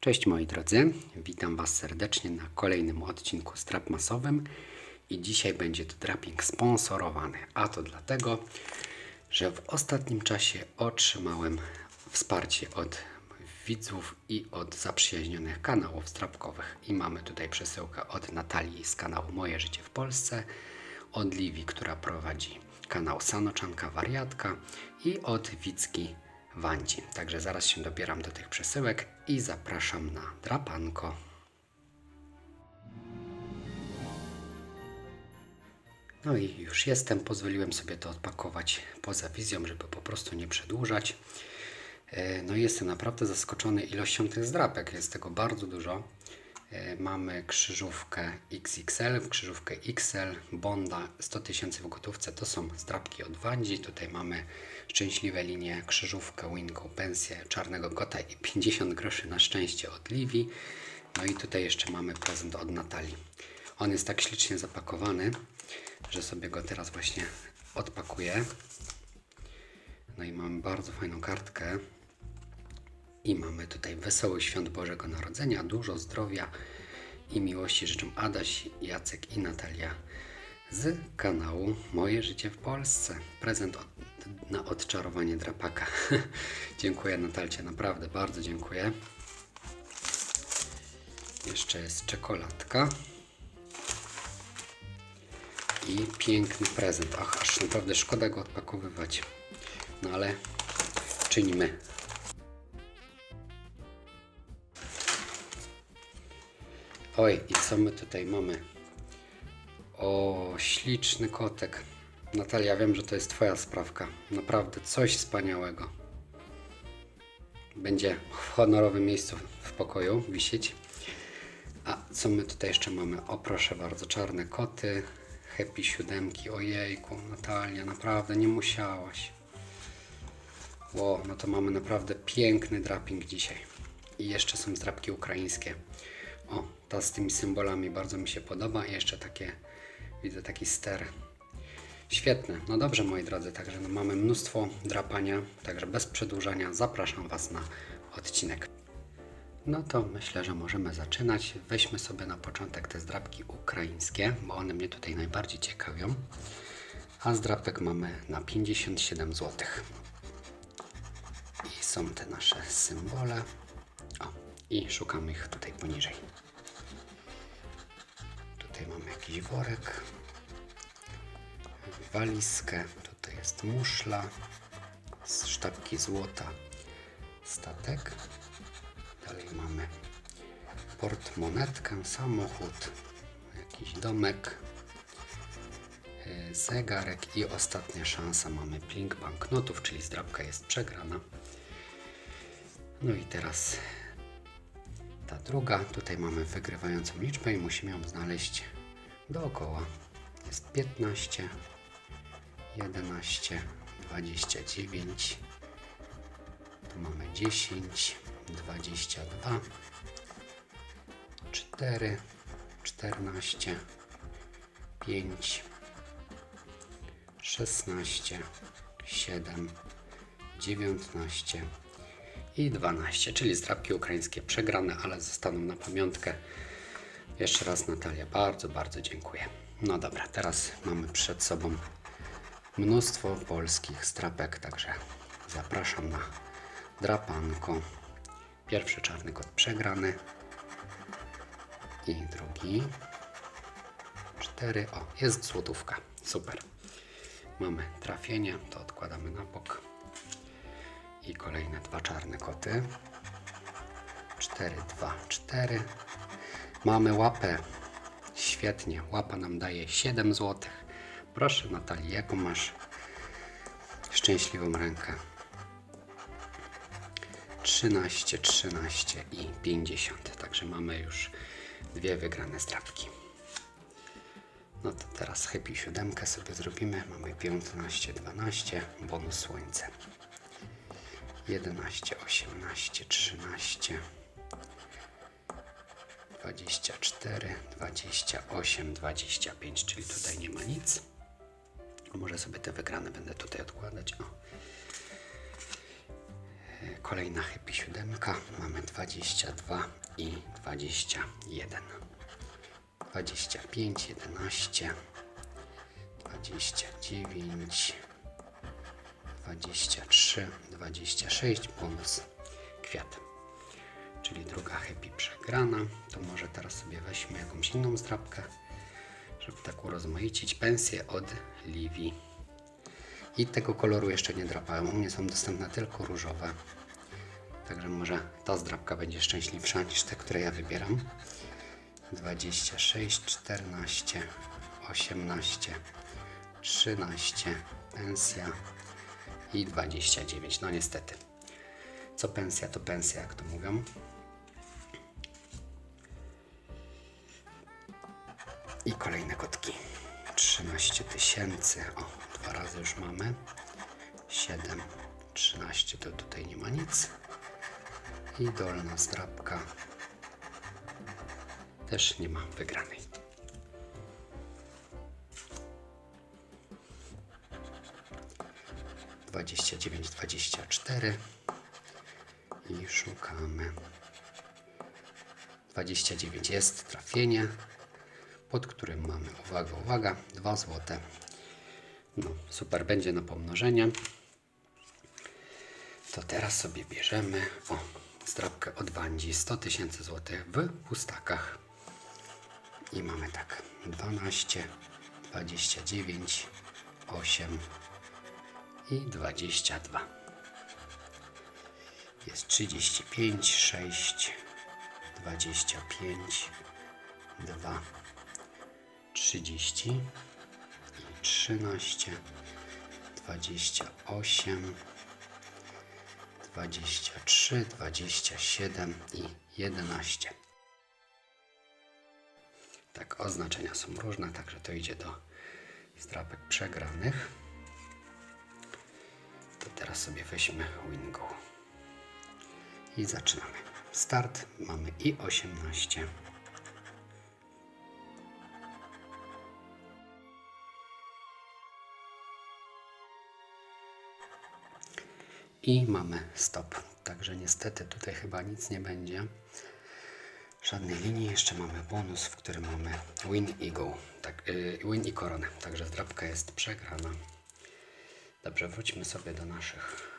Cześć moi drodzy, witam Was serdecznie na kolejnym odcinku Strap Masowym. I dzisiaj będzie to draping sponsorowany, a to dlatego, że w ostatnim czasie otrzymałem wsparcie od widzów i od zaprzyjaźnionych kanałów strapkowych. I mamy tutaj przesyłkę od Natalii z kanału Moje Życie w Polsce, od Liwi, która prowadzi kanał Sanoczanka Wariatka i od Wicki Wancin. Także zaraz się dobieram do tych przesyłek i zapraszam na drapanko. No i już jestem. Pozwoliłem sobie to odpakować poza wizją, żeby po prostu nie przedłużać. E, No i jestem naprawdę zaskoczony ilością tych zdrapek. Jest tego bardzo dużo. E, Mamy krzyżówkę XXL, krzyżówkę XL, Bonda 100 tysięcy w gotówce. To są zdrapki od Wandzi. Tutaj mamy szczęśliwe linie, krzyżówkę, Winką, pensję, czarnego kota i 50 groszy na szczęście od Livi. No i tutaj jeszcze mamy prezent od Natalii. On jest tak ślicznie zapakowany, że sobie go teraz właśnie odpakuję. No i mamy bardzo fajną kartkę. I mamy tutaj wesoły świąt Bożego Narodzenia, dużo zdrowia i miłości życzą Adaś, Jacek i Natalia z kanału Moje Życie w Polsce. Prezent od, na odczarowanie drapaka. dziękuję Natalcie, naprawdę bardzo dziękuję. Jeszcze jest czekoladka. I piękny prezent. Ach, aż naprawdę szkoda go odpakowywać. No ale czynimy. Oj, i co my tutaj mamy? O, śliczny kotek. Natalia, wiem, że to jest Twoja sprawka. Naprawdę coś wspaniałego. Będzie w honorowym miejscu w pokoju wisieć. A co my tutaj jeszcze mamy? O, proszę bardzo, czarne koty. Happy siódemki. Ojejku, Natalia, naprawdę nie musiałaś. Ło, no to mamy naprawdę piękny draping dzisiaj. I jeszcze są zdrapki ukraińskie. O, ta z tymi symbolami bardzo mi się podoba. Jeszcze takie, widzę taki ster. Świetne. No dobrze, moi drodzy, także no mamy mnóstwo drapania, także bez przedłużania zapraszam Was na odcinek. No to myślę, że możemy zaczynać. Weźmy sobie na początek te zdrapki ukraińskie, bo one mnie tutaj najbardziej ciekawią. A zdrapek mamy na 57 zł. I są te nasze symbole. I szukamy ich tutaj poniżej. Tutaj mamy jakiś worek, walizkę, tutaj jest muszla, sztabki złota, statek. Dalej mamy portmonetkę, samochód, jakiś domek, yy, zegarek i ostatnia szansa mamy plink banknotów, czyli zdrabka jest przegrana. No i teraz ta druga, tutaj mamy wygrywającą liczbę i musimy ją znaleźć dookoła. Jest 15, 11, 29, tu mamy 10, 22, 4, 14, 5, 16, 7, 19 i 12, czyli zdrabki ukraińskie przegrane, ale zostaną na pamiątkę. Jeszcze raz Natalia, bardzo, bardzo dziękuję. No dobra, teraz mamy przed sobą mnóstwo polskich strapek, także zapraszam na drapanko. Pierwszy czarny kot przegrany i drugi. Cztery, o, jest złotówka, super. Mamy trafienie, to odkładamy na bok. I kolejne dwa czarne koty. 4, 2, 4. Mamy łapę. Świetnie. Łapa nam daje 7 zł. Proszę Natalii, jaką masz szczęśliwą rękę? 13, 13 i 50. Także mamy już dwie wygrane strapki. No to teraz happy siódemkę sobie zrobimy. Mamy 15, 12, bonus słońce. 11, 18, 13, 24, 28, 25, czyli tutaj nie ma nic. Może sobie te wygrane będę tutaj odkładać. O. Kolejna Happy siódemka. Mamy 22 i 21. 25, 11, 29, 23, 26, bonus kwiat. Czyli druga happy przegrana. To może teraz sobie weźmy jakąś inną zdrabkę, żeby tak urozmaicić pensję od Livi. I tego koloru jeszcze nie drapałem. U mnie są dostępne tylko różowe. Także może ta zdrabka będzie szczęśliwsza niż te, które ja wybieram. 26, 14, 18, 13, pensja i 29. No niestety. Co pensja, to pensja, jak to mówią. I kolejne kotki. 13 tysięcy. O, dwa razy już mamy. 7, 13 to tutaj nie ma nic. I dolna zdrabka. Też nie ma wygranej. Dwadzieścia dziewięć, dwadzieścia cztery i szukamy. 29 jest trafienie, pod którym mamy, uwaga, uwaga, 2 złote. No, super, będzie na pomnożenie. To teraz sobie bierzemy, o, zdrabkę od Wandzi, 100 tysięcy złotych w pustakach. I mamy tak, 12, 29, 8 i 22. Jest 35, 6, 25, 2, 30 i 13, 28, 23, 27 i 11. Tak, oznaczenia są różne, także to idzie do zdrapek przegranych. Teraz sobie weźmy Wingo. I zaczynamy. Start mamy i 18. I mamy stop. Także niestety tutaj chyba nic nie będzie. Żadnej linii. Jeszcze mamy bonus, w którym mamy win i go. Tak, yy, win i koronę. Także zdrabka jest przegrana. Dobrze, wróćmy sobie do naszych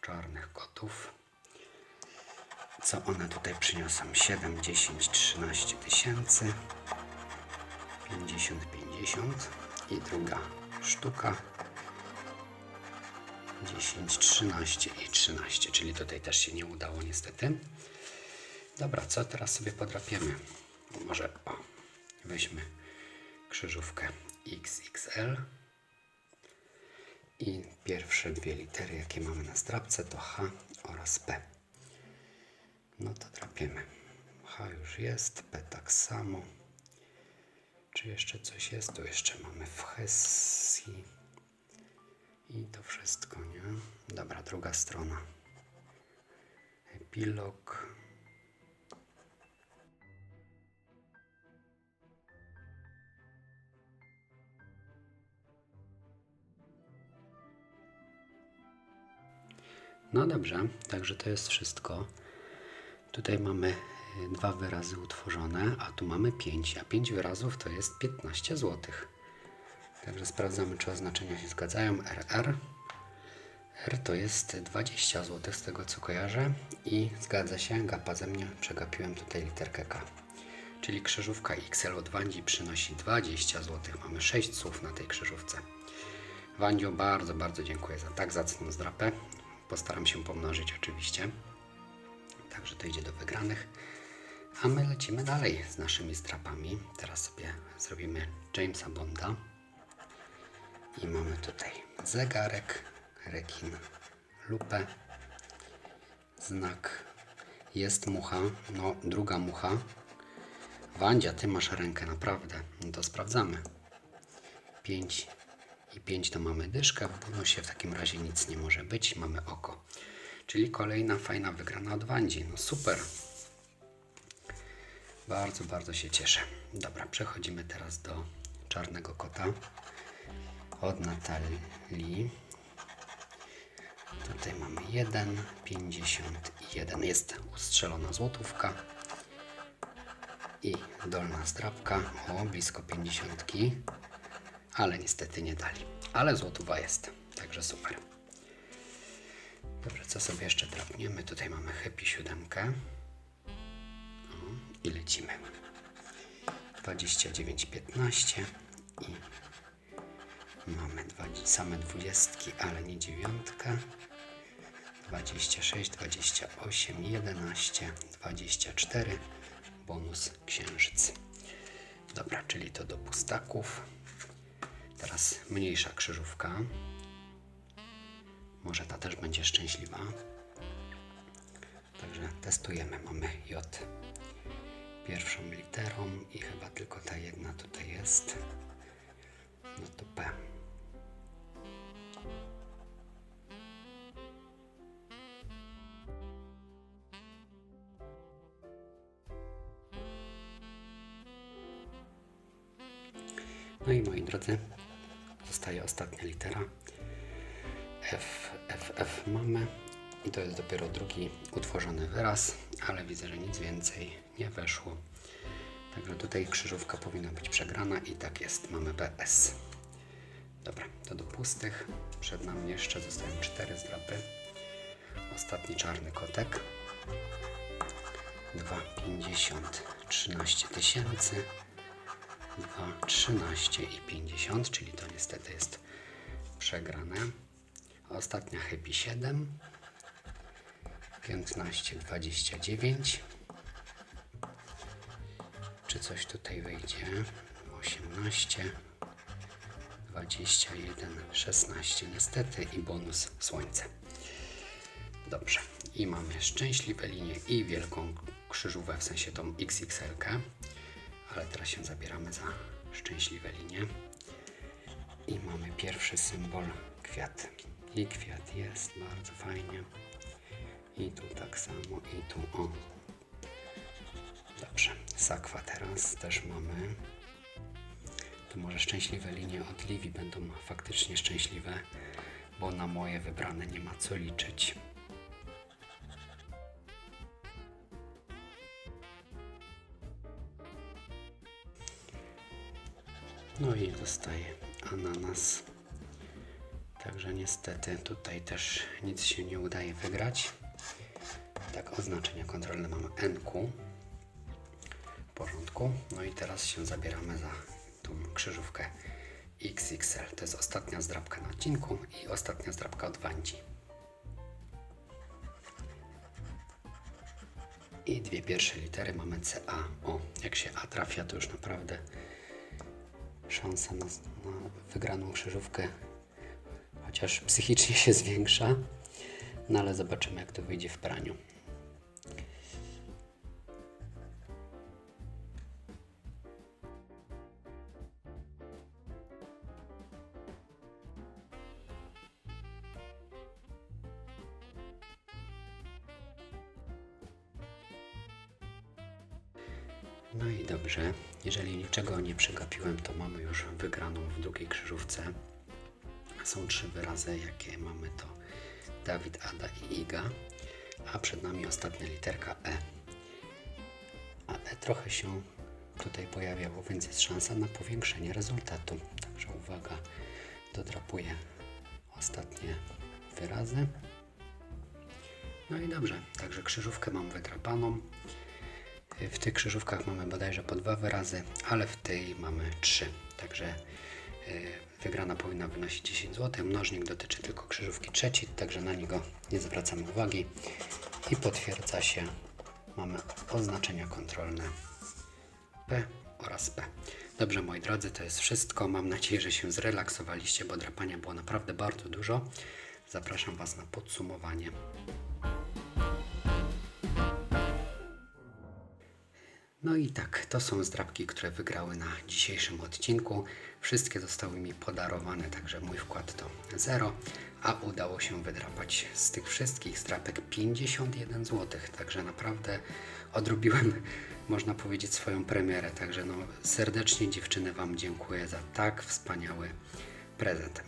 czarnych kotów. Co one tutaj przyniosą? 7, 10, 13 tysięcy. 50, 50. I druga sztuka. 10, 13 i 13, czyli tutaj też się nie udało niestety. Dobra, co teraz sobie podrapiemy? Może o, weźmy krzyżówkę XXL i pierwsze dwie litery, jakie mamy na strapce, to H oraz P. No to drapiemy. H już jest, P tak samo. Czy jeszcze coś jest? Tu jeszcze mamy w Hesji. I to wszystko, nie? Dobra, druga strona. Epilog. No dobrze, także to jest wszystko. Tutaj mamy y, dwa wyrazy utworzone, a tu mamy 5, a 5 wyrazów to jest 15 zł. Także sprawdzamy, czy oznaczenia się zgadzają. RR. R to jest 20 zł z tego co kojarzę i zgadza się, gapa ze mnie, przegapiłem tutaj literkę K. Czyli krzyżówka XL od Wandzi przynosi 20 zł. Mamy 6 słów na tej krzyżówce. Wandzio, bardzo, bardzo dziękuję za tak zacną zdrapę. Postaram się pomnożyć oczywiście. Także to idzie do wygranych. A my lecimy dalej z naszymi strapami. Teraz sobie zrobimy Jamesa Bonda. I mamy tutaj zegarek, rekin, lupę, znak, jest mucha, no druga mucha. Wandzia, ty masz rękę, naprawdę. No to sprawdzamy. 5 i 5 to mamy dyszkę, w bonusie w takim razie nic nie może być, mamy oko. Czyli kolejna fajna wygrana od Wandzi. No super. Bardzo, bardzo się cieszę. Dobra, przechodzimy teraz do czarnego kota od Natalii. Tutaj mamy 1,51. Jest ustrzelona złotówka. I dolna zdrabka. O, blisko 50. Ale niestety nie dali. Ale złotówa jest. Także super. Dobrze, co sobie jeszcze drapniemy? Tutaj mamy Happy 7. O, I lecimy. 29,15 i mamy dwa, same dwudziestki, ale nie dziewiątka. 26, 28, 11, 24, bonus księżyc. Dobra, czyli to do pustaków. Teraz mniejsza krzyżówka. Może ta też będzie szczęśliwa. Także testujemy. Mamy J pierwszą literą i chyba tylko ta jedna tutaj jest. No to P. No i moi drodzy, zostaje ostatnia litera. F, F, F mamy. I to jest dopiero drugi utworzony wyraz, ale widzę, że nic więcej nie weszło. Także tutaj krzyżówka powinna być przegrana i tak jest, mamy BS. Dobra, to do pustych. Przed nami jeszcze zostają cztery zdrapy. Ostatni czarny kotek. 2,50, 13 tysięcy. 2, 13 i 50, czyli to niestety jest przegrane. Ostatnia Happy 7, 15, 29. Czy coś tutaj wyjdzie? 18, 21, 16 niestety i bonus słońce. Dobrze. I mamy szczęśliwe linie i wielką krzyżówkę, w sensie tą XXL. -kę. Ale teraz się zabieramy za szczęśliwe linie. I mamy pierwszy symbol kwiat. I kwiat jest bardzo fajnie. I tu tak samo, i tu o. Dobrze, sakwa teraz też mamy. To może szczęśliwe linie od Livi będą faktycznie szczęśliwe, bo na moje wybrane nie ma co liczyć. No i zostaje ananas. Także niestety tutaj też nic się nie udaje wygrać. Tak, oznaczenia kontrolne mamy NQ. W porządku. No i teraz się zabieramy za tą krzyżówkę XXL. To jest ostatnia zdrabka na odcinku i ostatnia zdrabka od Wandzi. I dwie pierwsze litery mamy CA. O, jak się A trafia, to już naprawdę szansa na, na wygraną krzyżówkę chociaż psychicznie się zwiększa. No ale zobaczymy, jak to wyjdzie w praniu. No i dobrze, jeżeli niczego nie przegapiłem, to mamy już wygraną w drugiej krzyżówce. Są trzy wyrazy, jakie mamy to Dawid, Ada i Iga, a przed nami ostatnia literka E. A E trochę się tutaj pojawiało, więc jest szansa na powiększenie rezultatu. Także uwaga, dodrapuję ostatnie wyrazy. No i dobrze, także krzyżówkę mam wydrapaną. W tych krzyżówkach mamy bodajże po dwa wyrazy, ale w tej mamy trzy. Także y, wygrana powinna wynosić 10 zł. Mnożnik dotyczy tylko krzyżówki trzeciej, także na niego nie zwracamy uwagi. I potwierdza się, mamy oznaczenia kontrolne P oraz P. Dobrze, moi drodzy, to jest wszystko. Mam nadzieję, że się zrelaksowaliście, bo drapania było naprawdę bardzo dużo. Zapraszam Was na podsumowanie. No i tak, to są zdrabki, które wygrały na dzisiejszym odcinku. Wszystkie zostały mi podarowane, także mój wkład to 0, a udało się wydrapać z tych wszystkich zdrapek 51 zł. Także naprawdę odrobiłem, można powiedzieć, swoją premierę. Także no, serdecznie dziewczyny Wam dziękuję za tak wspaniały prezent.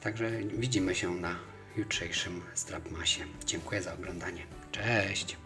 Także widzimy się na jutrzejszym Zdrapmasie. Dziękuję za oglądanie. Cześć!